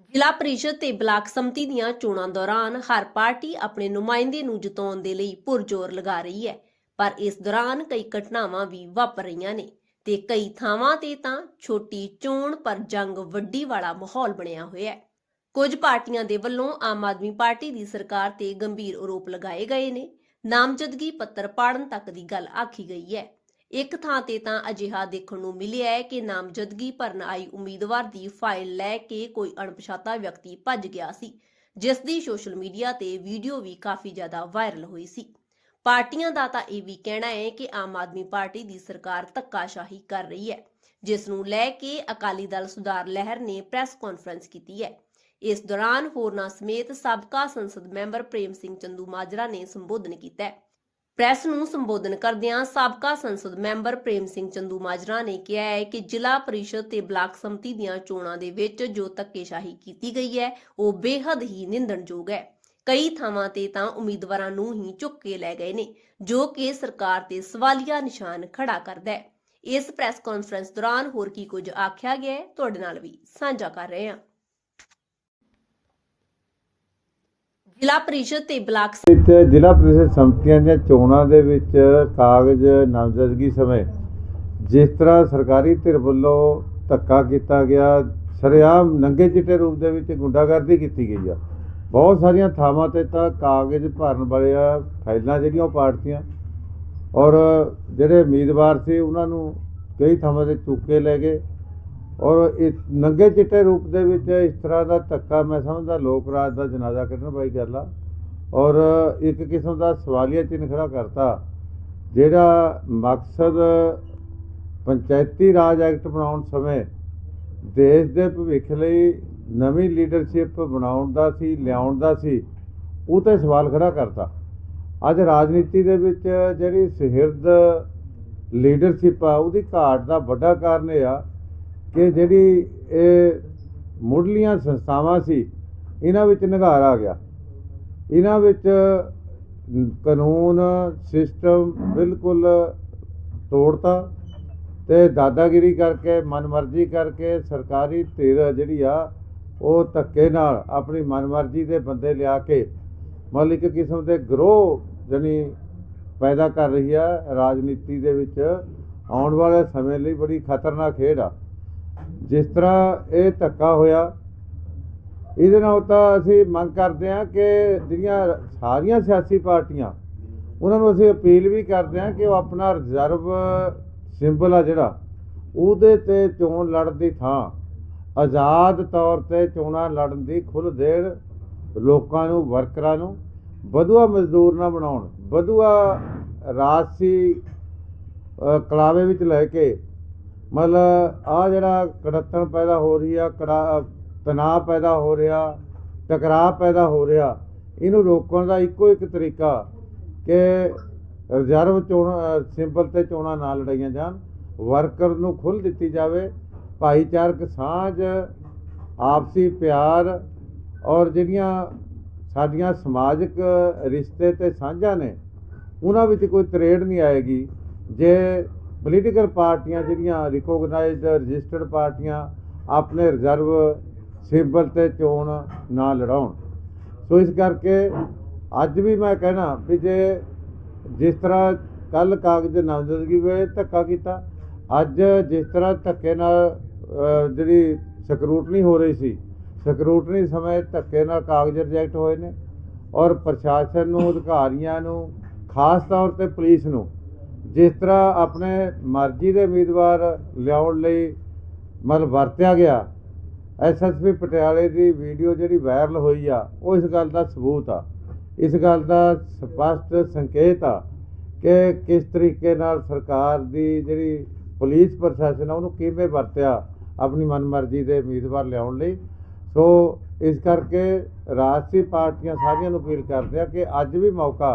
ਜ਼ਿਲ੍ਹਾ ਪ੍ਰੀਸ਼ਦ ਤੇ ਬਲਾਕ ਸੰਮਤੀ ਦੀਆਂ ਚੋਣਾਂ ਦੌਰਾਨ ਹਰ ਪਾਰਟੀ ਆਪਣੇ ਨੁਮਾਇੰਦੇ ਨੂੰ ਜਿਤਾਉਣ ਦੇ ਲਈ ਪੁਰਜ਼ੋਰ ਲਗਾ ਰਹੀ ਹੈ। ਪਰ ਇਸ ਦੌਰਾਨ ਕਈ ਘਟਨਾਵਾਂ ਵੀ ਵਾਪਰ ਰਹੀਆਂ ਨੇ ਤੇ ਕਈ ਥਾਵਾਂ ਤੇ ਤਾਂ ਛੋਟੀ ਚੋਣ ਪਰ ਜੰਗ ਵੱਡੀ ਵਾਲਾ ਮਾਹੌਲ ਬਣਿਆ ਹੋਇਆ ਹੈ। ਕੁਝ ਪਾਰਟੀਆਂ ਦੇ ਵੱਲੋਂ ਆਮ ਆਦਮੀ ਪਾਰਟੀ ਦੀ ਸਰਕਾਰ ਤੇ ਗੰਭੀਰ ਆਰੋਪ ਲਗਾਏ ਗਏ ਨੇ। ਨਾਮਜ਼ਦਗੀ ਪੱਤਰ ਪਾੜਨ ਤੱਕ ਦੀ ਗੱਲ ਆਖੀ ਗਈ ਹੈ। ਇੱਕ ਥਾਂ ਤੇ ਤਾਂ ਅਜਿਹਾ ਦੇਖਣ ਨੂੰ ਮਿਲਿਆ ਹੈ ਕਿ ਨਾਮਜ਼ਦਗੀ ਭਰਨ ਆਈ ਉਮੀਦਵਾਰ ਦੀ ਫਾਈਲ ਲੈ ਕੇ ਕੋਈ ਅਣਪਛਾਤਾ ਵਿਅਕਤੀ ਭੱਜ ਗਿਆ ਸੀ, ਜਿਸ ਦੀ ਸੋਸ਼ਲ ਮੀਡੀਆ ਤੇ ਵੀਡੀਓ ਵੀ ਕਾਫੀ ਜ਼ਿਆਦਾ ਵਾਇਰਲ ਹੋਈ ਸੀ। ਪਾਰਟੀਆਂ ਦਾ ਤਾਂ ਇਹ ਵੀ ਕਹਿਣਾ ਹੈ ਕਿ ਆਮ ਆਦਮੀ ਪਾਰਟੀ ਦੀ ਸਰਕਾਰ ਧੱਕਾਸ਼ਾਹੀ ਕਰ ਰਹੀ ਹੈ, ਜਿਸ ਨੂੰ ਲੈ ਕੇ ਅਕਾਲੀ ਦਲ ਸੁਧਾਰ ਲਹਿਰ ਨੇ ਪ੍ਰੈਸ ਕਾਨਫਰੰਸ ਕੀਤੀ ਹੈ। ਇਸ ਦੌਰਾਨ ਹੋਰਨਾਂ ਸਮੇਤ ਸਾਬਕਾ ਸੰਸਦ ਮੈਂਬਰ ਪ੍ਰੇਮ ਸਿੰਘ ਚੰਦੂ ਮਾਜਰਾ ਨੇ ਸੰਬੋਧਨ ਕੀਤਾ ਹੈ। ਪ੍ਰੈਸ ਨੂੰ ਸੰਬੋਧਨ ਕਰਦਿਆਂ ਸਾਬਕਾ ਸੰਸਦ ਮੈਂਬਰ ਪ੍ਰੇਮ ਸਿੰਘ ਚੰਦੂ ਮਾਜਰਾ ਨੇ ਕਿਹਾ ਹੈ ਕਿ ਜ਼ਿਲ੍ਹਾ ਪਰਿਸ਼ਦ ਤੇ ਬਲਾਕ ਸੰਮਤੀ ਦੀਆਂ ਚੋਣਾਂ ਦੇ ਵਿੱਚ ਜੋ ਧੱਕੇਸ਼ਾਹੀ ਕੀਤੀ ਗਈ ਹੈ, ਉਹ ਬੇਹੱਦ ਹੀ ਨਿੰਦਣਯੋਗ ਹੈ। ਕਈ ਥਾਵਾਂ ਤੇ ਤਾਂ ਉਮੀਦਵਾਰਾਂ ਨੂੰ ਹੀ ਚੁੱਕ ਕੇ ਲੈ ਗਏ ਨੇ, ਜੋ ਕਿ ਸਰਕਾਰ ਤੇ ਸਵਾਲੀਆ ਨਿਸ਼ਾਨ ਖੜਾ ਕਰਦਾ ਹੈ। ਇਸ ਪ੍ਰੈਸ ਕਾਨਫਰੰਸ ਦੌਰਾਨ ਹੋਰ ਕੀ ਕੁਝ ਆਖਿਆ ਗਿਆ ਹੈ, ਤੁਹਾਡੇ ਨਾਲ ਵੀ ਸਾਂਝਾ ਕਰ ਰਹੇ ਹਾਂ। ਜ਼ਿਲ੍ਹਾ ਪਰਿਸ਼ਦ ਤੇ ਬਲਾਕ ਵਿੱਚ ਜ਼ਿਲ੍ਹਾ ਪ੍ਰੀਸ਼ਦ ਸੰਮਤੀਆਂ ਦੀਆਂ ਚੋਣਾਂ ਦੇ ਵਿੱਚ ਕਾਗਜ਼ ਨਾਮਜ਼ਦਗੀ ਸਮੇਂ ਜਿਸ ਤਰ੍ਹਾਂ ਸਰਕਾਰੀ ਧਿਰ ਵੱਲੋਂ ਧੱਕਾ ਕੀਤਾ ਗਿਆ, ਸਰੇਆਮ ਨੰਗੇ ਚਿੱਟੇ ਰੂਪ ਦੇ ਵਿੱਚ ਗੁੰਡਾਗਰਦੀ ਕੀਤੀ ਗਈ ਆ। ਬਹੁਤ ਸਾਰੀਆਂ ਥਾਵਾਂ ਤੇ ਤਾਂ ਕਾਗਜ਼ ਭਰਨ ਵਾਲੀਆਂ ਫਾਈਲਾਂ ਜਿਹੜੀਆਂ ਉਹ ਪਾੜਤੀਆਂ। ਔਰ ਜਿਹੜੇ ਉਮੀਦਵਾਰ ਸੀ, ਉਹਨਾਂ ਨੂੰ ਕਈ ਥਾਵਾਂ ਤੇ ਚੁੱਕ ਕੇ ਲੈ ਗਏ। ਔਰ ਇਸ ਨੰਗੇ ਚਿੱਟੇ ਰੂਪ ਦੇ ਵਿੱਚ ਇਸ ਤਰ੍ਹਾਂ ਦਾ ਧੱਕਾ ਮੈਂ ਸਮਝਦਾ, ਲੋਕ ਰਾਜ ਦਾ ਜਨਾਜ਼ਾ ਕੱਢਣ ਵਾਲੀ ਗੱਲ ਆ। ਔਰ ਇੱਕ ਕਿਸਮ ਦਾ ਸਵਾਲੀਆ ਚਿੰਨ੍ਹ ਖੜਾ ਕਰਤਾ, ਜਿਹੜਾ ਮਕਸਦ ਪੰਚਾਇਤੀ ਰਾਜ ਐਕਟ ਬਣਾਉਣ ਸਮੇਂ ਦੇਸ਼ ਦੇ ਭਵਿੱਖ ਲਈ ਨਵੀਂ ਲੀਡਰਸ਼ਿਪ ਬਣਾਉਣ ਦਾ ਸੀ, ਲਿਆਉਣ ਦਾ ਸੀ, ਉਹ ਤੇ ਸਵਾਲ ਖੜਾ ਕਰਤਾ। ਅੱਜ ਰਾਜਨੀਤੀ ਦੇ ਵਿੱਚ ਜਿਹੜੀ ਸੁਹਿਰਦ ਲੀਡਰਸ਼ਿਪ ਆ, ਉਹਦੀ ਘਾਟ ਦਾ ਵੱਡਾ ਕਾਰਨ ਇਹ ਆ ਕਿ ਜਿਹੜੀ ਇਹ ਮੁੱਢਲੀਆਂ ਸੰਸਥਾਵਾਂ ਸੀ, ਇਹਨਾਂ ਵਿੱਚ ਨਿਘਾਰ ਆ ਗਿਆ। ਇਹਨਾਂ ਵਿੱਚ ਕਾਨੂੰਨ, ਸਿਸਟਮ ਬਿਲਕੁਲ ਤੋੜਤਾ ਤੇ ਦਾਦਾਗਿਰੀ ਕਰਕੇ, ਮਨਮਰਜ਼ੀ ਕਰਕੇ ਸਰਕਾਰੀ ਧਿਰ ਜਿਹੜੀ ਆ, ਉਹ ਧੱਕੇ ਨਾਲ ਆਪਣੀ ਮਨਮਰਜ਼ੀ ਦੇ ਬੰਦੇ ਲਿਆ ਕੇ ਮਤਲਬ ਇੱਕ ਕਿਸਮ ਦੇ ਗਰੋਹ ਜਾਣੀ ਪੈਦਾ ਕਰ ਰਹੀ ਆ। ਰਾਜਨੀਤੀ ਦੇ ਵਿੱਚ ਆਉਣ ਵਾਲੇ ਸਮੇਂ ਲਈ ਬੜੀ ਖਤਰਨਾਕ ਖੇਡ ਆ। ਜਿਸ ਤਰ੍ਹਾਂ ਇਹ ਧੱਕਾ ਹੋਇਆ, ਇਹਦੇ ਨਾਲ ਤਾਂ ਅਸੀਂ ਮੰਗ ਕਰਦੇ ਹਾਂ ਕਿ ਜਿਹੜੀਆਂ ਸਾਰੀਆਂ ਸਿਆਸੀ ਪਾਰਟੀਆਂ, ਉਹਨਾਂ ਨੂੰ ਅਸੀਂ ਅਪੀਲ ਵੀ ਕਰਦੇ ਹਾਂ ਕਿ ਉਹ ਆਪਣਾ ਰਿਜ਼ਰਵ ਸਿੰਬਲ ਆ ਜਿਹੜਾ, ਉਹਦੇ ਤੇ ਚੋਣ ਲੜਨ ਦੀ ਥਾਂ, ਆਜ਼ਾਦ ਤੌਰ ਤੇ ਚੋਣਾਂ ਲੜਨ ਦੀ ਖੁੱਲ੍ਹ ਦੇਣ ਲੋਕਾਂ ਨੂੰ, ਵਰਕਰਾਂ ਨੂੰ, ਵਧੂਆ ਮਜ਼ਦੂਰ ਨਾ ਬਣਾਉਣ, ਵਧੂਆ ਰਾਜਸੀ ਕਲਾਵੇ ਵਿੱਚ ਲੈ ਕੇ ਮਤਲਬ ਆ ਜਿਹੜਾ ਕੜੱਤਣ ਪੈਦਾ ਹੋ ਰਹੀ ਆ, ਕੜਾ, ਤਣਾਅ ਪੈਦਾ ਹੋ ਰਿਹਾ ਟਕਰਾਅ ਪੈਦਾ ਹੋ ਰਿਹਾ, ਇਹਨੂੰ ਰੋਕਣ ਦਾ ਇੱਕੋ ਇੱਕ ਤਰੀਕਾ ਕਿ ਰਿਜ਼ਰਵ ਚੋਣ, ਸਿੰਬਲ ਤੇ ਚੋਣਾਂ ਨਾ ਲੜਾਈਆਂ ਜਾਣ, ਵਰਕਰ ਨੂੰ ਖੁੱਲ੍ਹ ਦਿੱਤੀ ਜਾਵੇ, ਭਾਈਚਾਰਕ ਸਾਂਝ, ਆਪਸੀ ਪਿਆਰ, ਔਰ ਜਿਹੜੀਆਂ ਸਾਡੀਆਂ ਸਮਾਜਿਕ ਰਿਸ਼ਤੇ ਤੇ ਸਾਂਝਾਂ ਨੇ, ਉਹਨਾਂ ਵਿੱਚ ਕੋਈ ਤਰੇੜ ਨਹੀਂ ਆਏਗੀ, ਜੇ ਪੋਲੀਟੀਕਲ ਪਾਰਟੀਆਂ ਜਿਹੜੀਆਂ ਰਿਕੋਗਨਾਈਜ਼ਡ ਰਜਿਸਟਰਡ ਪਾਰਟੀਆਂ ਆਪਣੇ ਰਿਜ਼ਰਵ ਸਿੰਬਲ ਤੇ ਚੋਣ ਨਾ ਲੜਾਉਣ। ਸੋ ਇਸ ਕਰਕੇ ਅੱਜ ਵੀ ਮੈਂ ਕਹਿਣਾ ਵੀ ਜੇ ਜਿਸ ਤਰ੍ਹਾਂ ਕੱਲ ਕਾਗਜ਼ ਨਾਮਜ਼ਦਗੀ ਵੇਲੇ ਧੱਕਾ ਕੀਤਾ, ਅੱਜ ਜਿਸ ਤਰ੍ਹਾਂ ਧੱਕੇ ਨਾਲ ਜਿਹੜੀ ਸਕਰੂਟਨੀ ਹੋ ਰਹੀ ਸੀ, ਸਕਰੂਟਨੀ ਸਮੇਂ ਧੱਕੇ ਨਾਲ ਕਾਗਜ਼ ਰਿਜੈਕਟ ਹੋਏ ਨੇ ਔਰ ਪ੍ਰਸ਼ਾਸਨ ਨੂੰ, ਅਧਿਕਾਰੀਆਂ ਨੂੰ, ਖਾਸ ਤੌਰ ਤੇ ਪੁਲਿਸ ਨੂੰ ਜਿਸ ਤਰ੍ਹਾਂ ਆਪਣੇ ਮਰਜ਼ੀ ਦੇ ਉਮੀਦਵਾਰ ਲਿਆਉਣ ਲਈ ਮਤਲਬ ਵਰਤਿਆ ਗਿਆ ਐਸਐਸਪੀ ਪਟਿਆਲੇ ਦੀ ਵੀਡੀਓ ਜਿਹੜੀ ਵਾਇਰਲ ਹੋਈ ਆ, ਉਹ ਇਸ ਗੱਲ ਦਾ ਸਬੂਤ ਆ। ਇਸ ਗੱਲ ਦਾ ਸਪਸ਼ਟ ਸੰਕੇਤ ਆ ਕਿ ਕਿਸ ਤਰੀਕੇ ਨਾਲ ਸਰਕਾਰ ਦੀ ਜਿਹੜੀ ਪੁਲਿਸ ਪ੍ਰਸ਼ਾਸਨ ਆ, ਉਹਨੂੰ ਕਿਵੇਂ ਵਰਤਿਆ ਆਪਣੀ ਮਨਮਰਜ਼ੀ ਦੇ ਉਮੀਦਵਾਰ ਲਿਆਉਣ ਲਈ। ਸੋ ਇਸ ਕਰਕੇ ਰਾਜਸੀ ਪਾਰਟੀਆਂ ਸਾਰੀਆਂ ਨੂੰ ਅਪੀਲ ਕਰਦੇ ਆ ਕਿ ਅੱਜ ਵੀ ਮੌਕਾ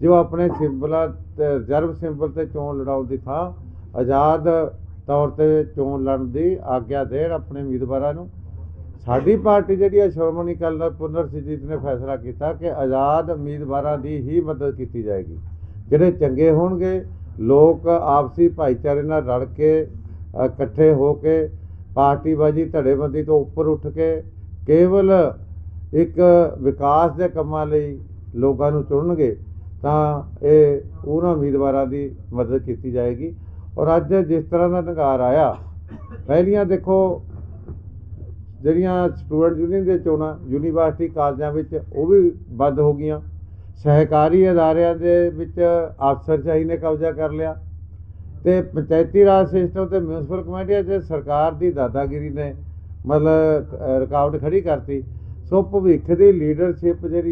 ਜੋ ਆਪਣੇ ਸਿੰਬਲਾਂ ਤੇ ਰਿਜ਼ਰਵ ਸਿੰਬਲ ਤੇ ਚੋਣ ਲੜਾਉਣ ਦੀ ਥਾਂ, ਆਜ਼ਾਦ ਤੌਰ ਤੇ ਚੋਣ ਲੜਨ ਦੀ ਆਗਿਆ ਦੇਣ ਆਪਣੇ ਉਮੀਦਵਾਰਾਂ ਨੂੰ। ਸਾਡੀ ਪਾਰਟੀ ਜਿਹੜੀ ਹੈ ਸ਼੍ਰੋਮਣੀ ਅਕਾਲੀ ਦਲ ਪੁਨਰ ਸੁਰਜੀਤ ਨੇ ਫੈਸਲਾ ਕੀਤਾ ਕਿ ਆਜ਼ਾਦ ਉਮੀਦਵਾਰਾਂ ਦੀ ਹੀ ਮਦਦ ਕੀਤੀ ਜਾਏਗੀ। ਜਿਹੜੇ ਚੰਗੇ ਹੋਣਗੇ, ਲੋਕ ਆਪਸੀ ਭਾਈਚਾਰੇ ਨਾਲ ਰਲ ਕੇ ਇਕੱਠੇ ਹੋ ਕੇ, ਪਾਰਟੀਬਾਜ਼ੀ ਧੜੇਬੰਦੀ ਤੋਂ ਉੱਪਰ ਉੱਠ ਕੇ, ਕੇਵਲ ਇੱਕ ਵਿਕਾਸ ਦੇ ਕੰਮਾਂ ਲਈ ਲੋਕਾਂ ਨੂੰ ਚੁਣਨਗੇ ਤਾਂ ਇਹ ਉਹਨਾਂ ਉਮੀਦਵਾਰਾਂ ਦੀ ਮਦਦ ਕੀਤੀ ਜਾਏਗੀ। ਔਰ ਅੱਜ ਜਿਸ ਤਰ੍ਹਾਂ ਦਾ ਨਗਾਰ ਆਇਆ, ਪਹਿਲੀਆਂ ਦੇਖੋ, ਜਿਹੜੀਆਂ ਸਟੂਡੈਂਟ ਯੂਨੀਅਨ ਦੀਆਂ ਚੋਣਾਂ ਯੂਨੀਵਰਸਿਟੀ ਕਾਲਜਾਂ ਵਿੱਚ ਉਹ ਵੀ ਬੰਦ ਹੋ ਗਈਆਂ। ਸਹਿਕਾਰੀ ਅਦਾਰਿਆਂ ਦੇ ਵਿੱਚ ਅਫਸਰਸ਼ਾਹੀ ਨੇ ਕਬਜ਼ਾ ਕਰ ਲਿਆ। ਤੇ ਪੰਚਾਇਤੀ ਰਾਜ ਸਿਸਟਮ ਤੇ ਮਿਊਨਿਸਪਲ ਕਮੇਟੀਆਂ 'ਚ ਸਰਕਾਰ ਦੀ ਦਾਦਾਗਿਰੀ ਨੇ ਮਤਲਬ ਰੁਕਾਵਟ ਖੜੀ ਕਰਤੀ। ਸੋ ਭਵਿੱਖ ਦੀ ਲੀਡਰਸ਼ਿਪ ਜਿਹੜੀ